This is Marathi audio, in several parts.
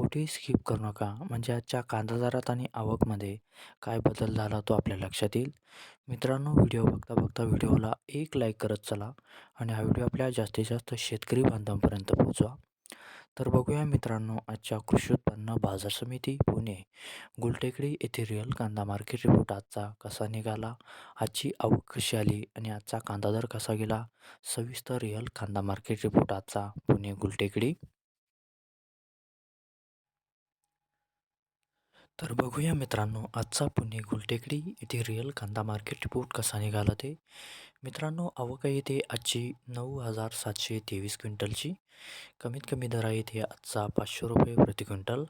कुठेही स्किप करू नका. म्हणजे आजच्या कांदा दरात आणि आवकमध्ये काय बदल झाला तो आपल्या लक्षात येईल. मित्रांनो व्हिडिओ बघता बघता व्हिडिओला एक लाईक करत चला आणि हा व्हिडिओ आपल्या जास्तीत जास्त शेतकरी बांधवांपर्यंत पोहोचवा. तर बघूया मित्रांनो आजच्या कृषी उत्पन्न बाजार समिती पुणे गुलटेकडी येथे रिअल कांदा मार्केट रिपोर्ट आजचा कसा निघाला आजची आवक कशी आली आणि आजचा कांदा दर कसा गेला? सविस्तर रिअल कांदा मार्केट रिपोर्ट आजचा पुणे गुलटेकडी. तर बघूया मित्रांनो आजचा पुणे गुलटेकडी येथे रिअल कांदा मार्केट रिपोर्ट कसा निघाला ते. मित्रांनो आवक येते आजची नऊ हजार सातशे तेवीस क्विंटलची. कमीत कमी दर आहे आजचा पाचशे रुपये प्रति क्विंटल.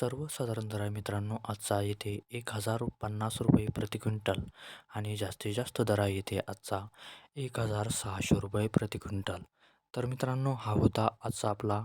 सर्वसाधारण दर आहे मित्रांनो आजचा येथे एक हजार पन्नास रुपये प्रति क्विंटल. आणि जास्तीत जास्त दर आहे आजचा एक हजार सहाशे रुपये प्रति क्विंटल. तर मित्रांनो हा होता आजचा आपला